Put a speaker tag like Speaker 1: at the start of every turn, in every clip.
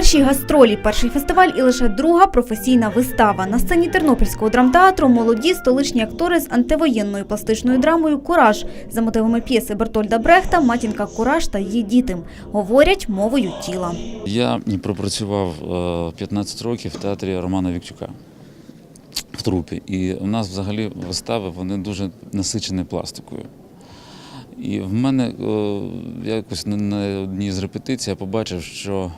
Speaker 1: Перші гастролі, перший фестиваль і лише друга професійна вистава. На сцені Тернопільського драмтеатру молоді столичні актори з антивоєнною пластичною драмою Кураж за мотивами п'єси Бертольда Брехта Матінка Кураж та її діти говорять мовою тіла.
Speaker 2: Я пропрацював е, 15 років в театрі Романа Віктюка в трупі. І у нас взагалі вистави вони дуже насичені пластикою. І в мене е, якось на одній з репетицій я побачив, що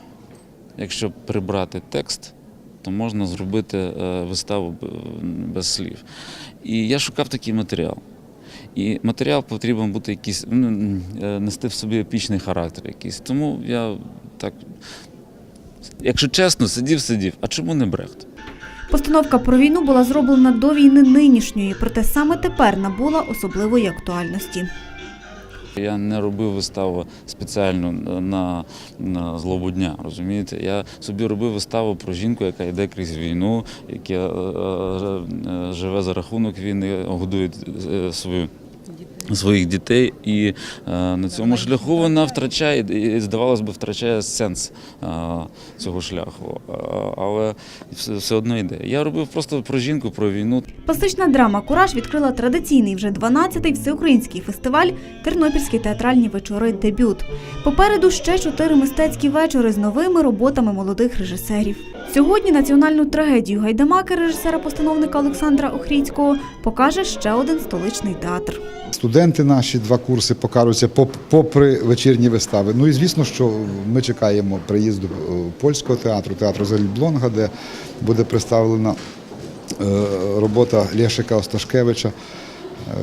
Speaker 2: якщо прибрати текст, то можна зробити е, виставу без слів. І я шукав такий матеріал. І матеріал потрібен бути якийсь, ну, е, нести в собі епічний характер якийсь. Тому я так, якщо чесно, сидів, сидів. А чому не брехт?
Speaker 1: Постановка про війну була зроблена до війни нинішньої, проте саме тепер набула особливої актуальності.
Speaker 2: Я не робив виставу спеціально на, на злобу дня, розумієте? Я собі робив виставу про жінку, яка йде крізь війну, яка е, е, живе за рахунок війни, годує е, свою. Своїх дітей, і е, на цьому шляху вона втрачає, здавалось би, втрачає сенс е, цього шляху. Е, але все, одно йде. Я робив просто про жінку, про війну.
Speaker 1: Пластична драма Кураж відкрила традиційний вже 12-й всеукраїнський фестиваль Тернопільські театральні вечори Дебют. Попереду ще чотири мистецькі вечори з новими роботами молодих режисерів. Сьогодні національну трагедію гайдамаки режисера-постановника Олександра Охрійського покаже ще один столичний театр.
Speaker 3: Студенти наші два курси покажуться поп- попри вечірні вистави. Ну і звісно, що ми чекаємо приїзду е, польського театру, театру Зельблонга, де буде представлена е, робота Лєшика Осташкевича. е,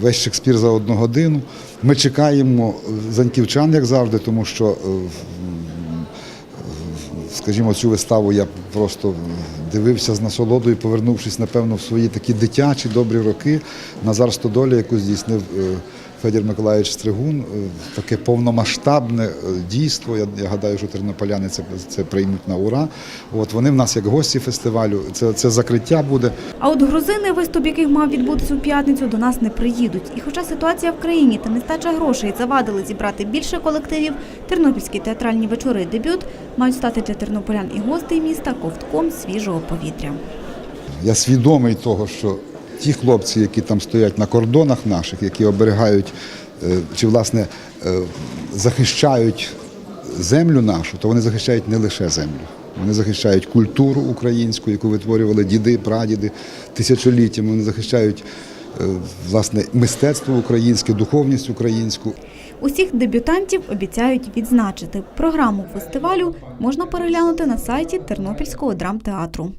Speaker 3: Весь Шекспір за одну годину. Ми чекаємо заньківчан, як завжди, тому що скажімо, цю виставу я просто дивився з насолодою, повернувшись, напевно, в свої такі дитячі добрі роки. Назар Стодоля, яку здійснив е, Федір Миколаївич Стригун, е, таке повномасштабне е, дійство. Я, я гадаю, що тернополяни це, це приймуть на ура. От вони в нас як гості фестивалю. Це, це закриття буде.
Speaker 1: А от грузини, виступ яких мав відбутися у п'ятницю, до нас не приїдуть. І хоча ситуація в країні та нестача грошей завадили зібрати більше колективів, тернопільські театральні вечори дебют мають стати для тернополян і гостей міста ковтком свіжого повітря.
Speaker 3: Я свідомий того, що ті хлопці, які там стоять на кордонах наших, які оберігають е, чи власне е, захищають землю нашу, то вони захищають не лише землю. Вони захищають культуру українську, яку витворювали діди, прадіди тисячоліттями. Вони захищають е, власне мистецтво українське, духовність українську.
Speaker 1: Усіх дебютантів обіцяють відзначити. Програму фестивалю можна переглянути на сайті Тернопільського драмтеатру.